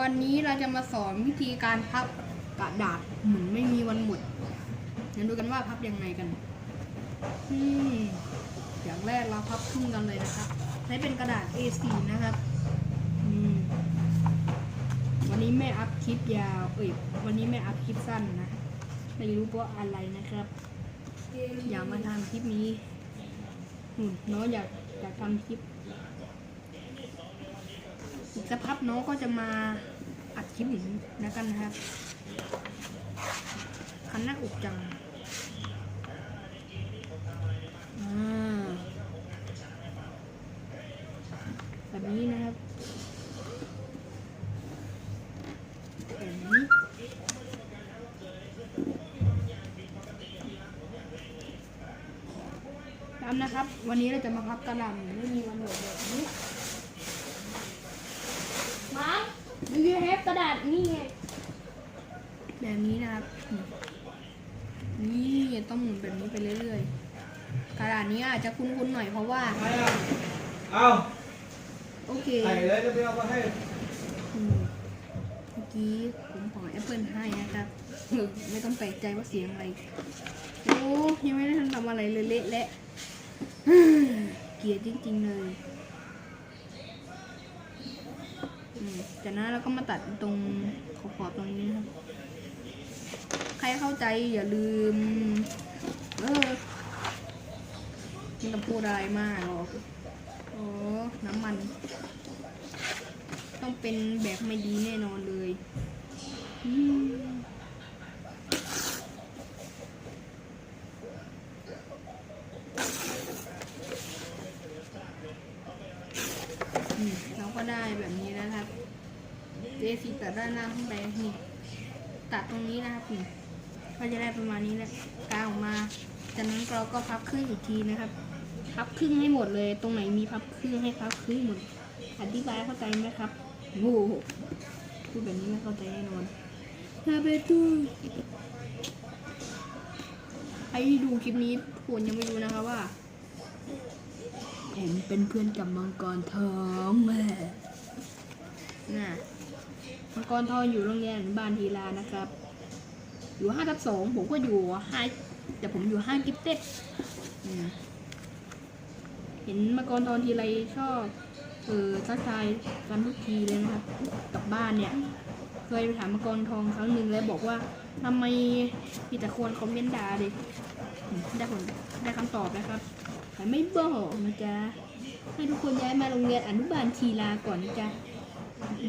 วันนี้เราจะมาสอนวิธีการพับกระดาษเหมือนไม่มีวันหมดเดี๋ยวดูกันว่าพับยังไงกันอืมอย่างแรกเราพับครึ่งกันเลยนะครับ ใช้เป็นกระดาษ A4 นะครับอืมวันนี้ไม่อัพคลิปยาวเอ้ยวันนี้ไม่อัพคลิปสั้นนะไม่รู้เพราะอะไรนะครับ อยากมาทำคลิปนี้อืมน้องอยากอยากทำคลิป อีกสักพักน้องก็จะมาอัดคลิปอย่างนี้นะกันนะครับคันหน้าอกจังแบบนี้นะครับแบบนี้ตามนะครับ วันนี้เราจะมาพับกระหลำไม่มีวันหมดแบบนี้ มาดูยูเฮฟ กระดาษนี่ไงแบบนี้นะครับ นี่ต้องหมุนแบบนี้ไปเรื่อยๆ กระดาษนี้อาจจะคุ้นๆหน่อยเพราะว่า ไม่เอาเอาโอเคใส่เลยจะไปเอามาให้อืมเมื่อกี้ผมของแอปเปิลให้นะครับเออไม่ต้องแปลกใจว่าเสียงอะไร โอ้ยังไม่ได้ทันทำอะไรเลยเละและเกลียดจริงๆเลยอืม จากนั้นเราก็มาตัดตรงขอบๆตรงนี้นะครับ ใครเข้าใจอย่าลืม เออไม่ต้องพูดอะไรมากหรอกโอ้น้ำมัน ต้องเป็นแบบไม่ดีแน่นอนเลย อืมอืมเราก็ได้แบบนี้นะครับ เจสีตัดด้านหน้าขึ้นไปนี่ตัดตรงนี้นะครับนี่ก็จะได้ประมาณนี้แหละกางออกมา จากนั้นเราก็พับครึ่งอีกทีนะครับ พับครึ่งให้หมดเลย ตรงไหนมีพับครึ่งให้พับครึ่งหมด อธิบายเข้าใจไหมครับโอ้โหพูดแบบนี้ไม่เข้าใจแน่นอนฮาเบตูใครที่ดูคลิปนี้ควรยังไม่รู้นะคะว่าผมเป็นเพื่อนกับมังกรทองแม่น่ะ มังกรทองอยู่โรงเรียนอนุบาลทีลานะครับ อยู่ห้าทับสองผมก็อยู่ห้าแต่ผมอยู่ห้ากิฟเต็ดเห็นมังกรทองทีไรชอบเออทักทายกันทุกทีเลยนะครับกลับบ้านเนี่ย เคยไปถามมังกรทองครั้งหนึ่งแล้วบอกว่าทำไมมีแต่คนคอมเมนต์ด่าเลยอืมได้ผลได้คำตอบนะครับแต่ไม่บอกนะจ๊ะให้ทุกคนย้ายมาโรงเรียนอนุบาลทีลาก่อนนะจ๊ะ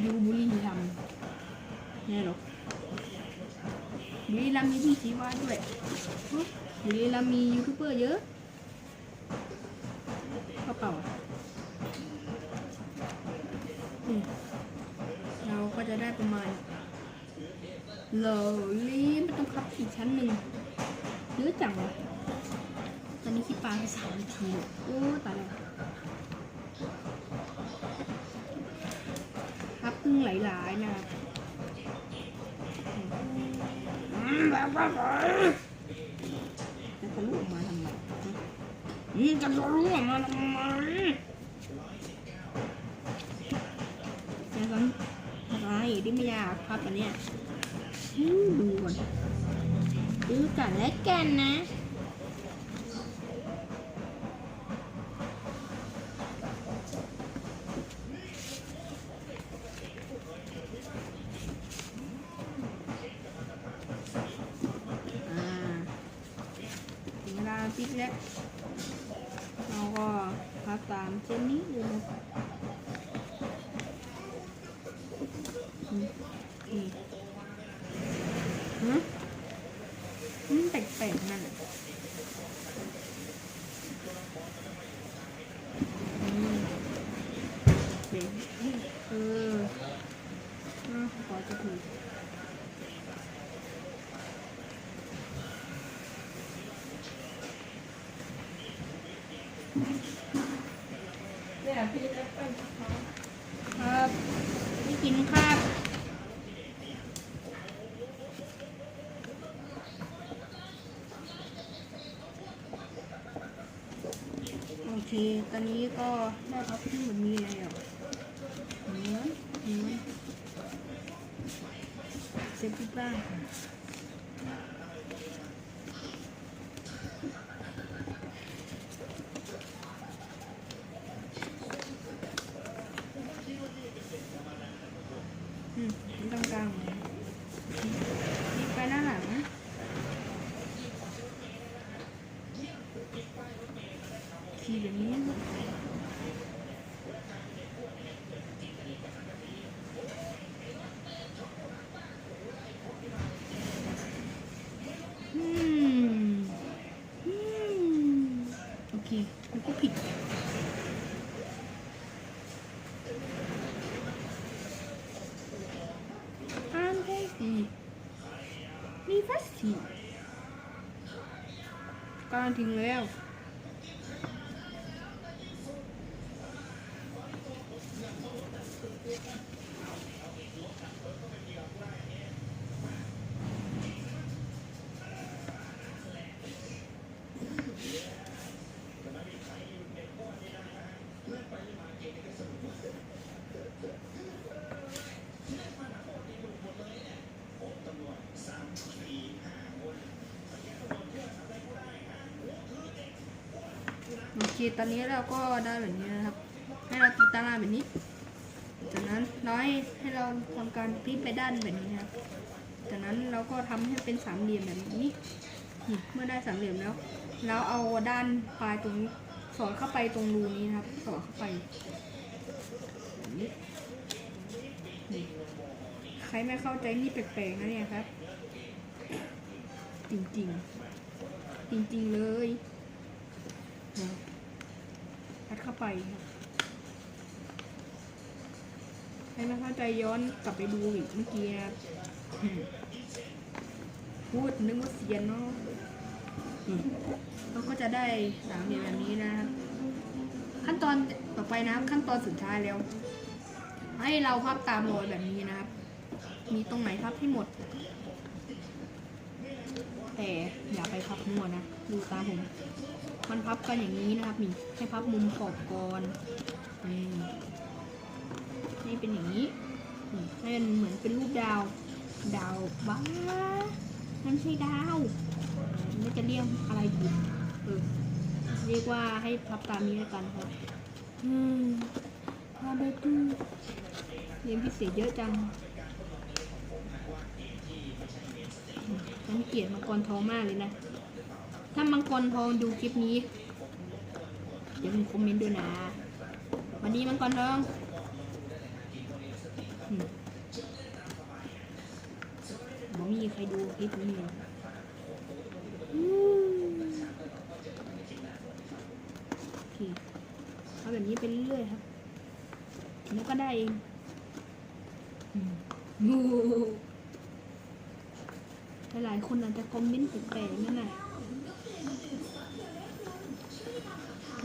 ดูบุรี น่หรอบุรีรัมย์มีที่ชีวาด้วยบุรีรัมย์มียูทูบเบอร์เยอะกระเป๋าเราก็จะได้ประมาณโลลีไม่ต้องคับอีกชั้นหนึ่งเยอะจังวะตอนนี้คิดปลาไปสามนาทีเลยโอ้ตายแล้วครับพึ่งหลายๆนะครับ แบบว่าจะทะลุออกมาทำไมอืมจะทะลุออกมาทำไมจะทำอะไรที่ไม่อยากพับอันเนี้ยดูก่อนดูกันและกันนะ อ่าถึงเวลา พลิกแล้วเราก็พับตามเช่นนี้ดูนะครับอืมแปลกๆนั่นแหละอืมเดี๋ยวเอออะขอจะถูก เนี่ยพี่แอปเปิ้ลครับไม่กินครับโอเค ตอนนี้ก็ได้พับขึ้นแบบนี้แล้วเหมือนเหมือนซฟที่บ้านก่อนอืมตรงกลางเลยนี่ไปหน้าหลัง ทีแบบนี้นะอืมอืม โอเคมันก็ผิดอ่านได้ดีมีฟัสซีการทิ้งแล้ว เคตอนนี้เราก็ได้แบบนี้นะครับ ให้เราตีตารางแบบนี้ จากนั้นเราให้ให้เราทำการพลิกไปด้านแบบนี้นะครับ จากนั้นเราก็ทำให้เป็นสามเหลี่ยมแบบนี้นี่เมื่อได้สามเหลี่ยมแล้วเราเอาด้านปลายตรงนี้สอดเข้าไปตรงรูนี้นะครับ สอดเข้าไปแบบนี้ใครไม่เข้าใจนี่แปลกๆนะเนี่ยครับ จริงๆ จริงๆเลย ยัดเข้าไปครับให้ไม่เข้าใจย้อนกลับไปดูอีกเมื่อกี้พูดนึกว่าเสียนเนาะเราก็จะได้สามเหลี่ยมแบบนี้นะครับขั้นตอนต่อไปนะขั้นตอนสุดท้ายแล้ว ให้เราพับตามรอยแบบนี้นะครับ มีตรงไหนพับให้หมด แต่อย่าไปพับมั่วนะ ดูตามผม มันพับกันอย่างนี้นะครับนี่ให้พับมุมขอบก่อนนี่ให้เป็นอย่างนี้นี่ให้มันเหมือนเป็นรูปดาว ดาวบ้านั่นใช่ดาวไม่จะเรียกอะไรดีเออเรียกว่าให้พับตามนี้แล้วกันครับอืมพาไปดูเรียนพิเศษเยอะจังฉันเกลียดมังกรทองมากเลยนะ ถ้ามังกรทองดูคลิปนี้ เดี๋ยวมึงคอมเมนต์ด้วยนะ วันนี้มังกรทองอืมบ่มีใครดูคลิปนี้เลยอืมโอเคเอาแบบนี้ไปเรื่อยๆครับแล้วก็ได้เองอืมโอ้โหลายคนอาจจะคอมเมนต์แปลกๆนั่นแหละ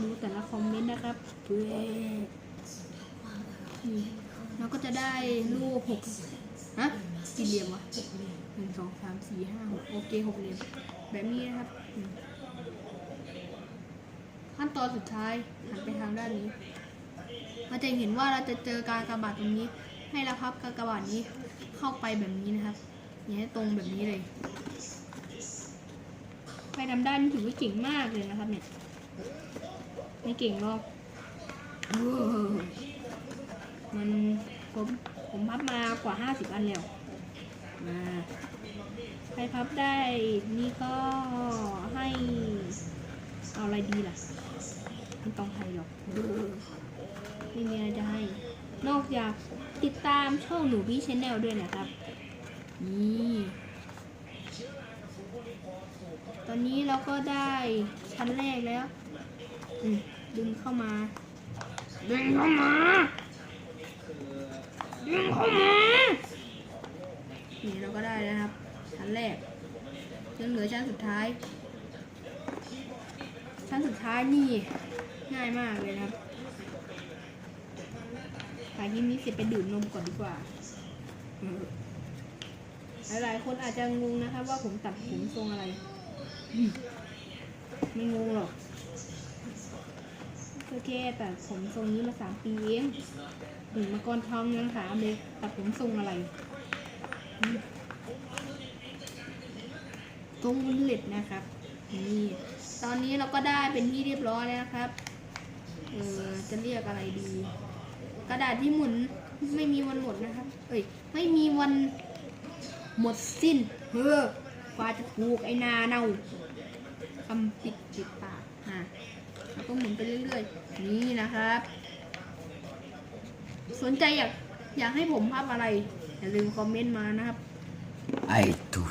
ดูแต่ละคอมเมนต์นะครับเว้ยเราก็จะได้รูปหกฮะกี่เหลี่ยมวะหนึ่งสองสามสี่ห้าหกโอเคหกเหลี่ยมแบบนี้นะครับขั้นตอนสุดท้ายหันไปทางด้านนี้เราจะเห็นว่าเราจะเจอการกระบาดตรงนี้ ให้เราพับการกระบาดนี้เข้าไปแบบนี้นะครับอย่าให้ตรงแบบนี้เลยใครทำได้นี่ถือว่าเก่งมากเลยนะครับเนี่ย ไม่เก่งหรอกมันผมผมพับมากว่าห้าสิบอันแล้วมาใครพับได้นี่ก็ให้เอาอะไรดีล่ะไม่ต้องให้หรอกไม่มีอะไรจะให้ นอกจากติดตามช่องหนูพี่ชแนลด้วยนะครับ นี่ ตอนนี้เราก็ได้ชั้นแรกแล้ว อืม ดึงเข้ามา ดึงเข้ามา ดึงเข้ามา นี่เราก็ได้แล้วนะครับ ชั้นแรกยังเหลือชั้นสุดท้าย ชั้นสุดท้ายนี่ ง่ายมากเลยนะครับถ่ายคลิปนี้เสร็จไปดื่มนมก่อนดีกว่าเออหลายๆคนอาจจะงงนะครับว่าผมตัดผมทรงอะไรอืมไม่งงหรอก โอเคแต่ผมทรงนี้มาสามปีเองถึงมากรทองยังถามเลยตัดผมทรงอะไรอืมตรงบุลเลตนะครับ นี่ ตอนนี้เราก็ได้เป็นที่เรียบร้อยแล้วครับ เออจะเรียกอะไรดี กระดาษที่หมุนไม่มีวันหมดนะครับ เอ้ย ไม่มีวันหมดสิ้น เฮ้อกว่าจะถูกไอ้นาเน่าคำปิดปิดปากอะแล้ว ก็หมุนไปเรื่อยๆ นี่นะครับ สนใจอยากอยากให้ผมภาพอะไร อย่าลืมคอมเมนต์มานะครับ ไอตุ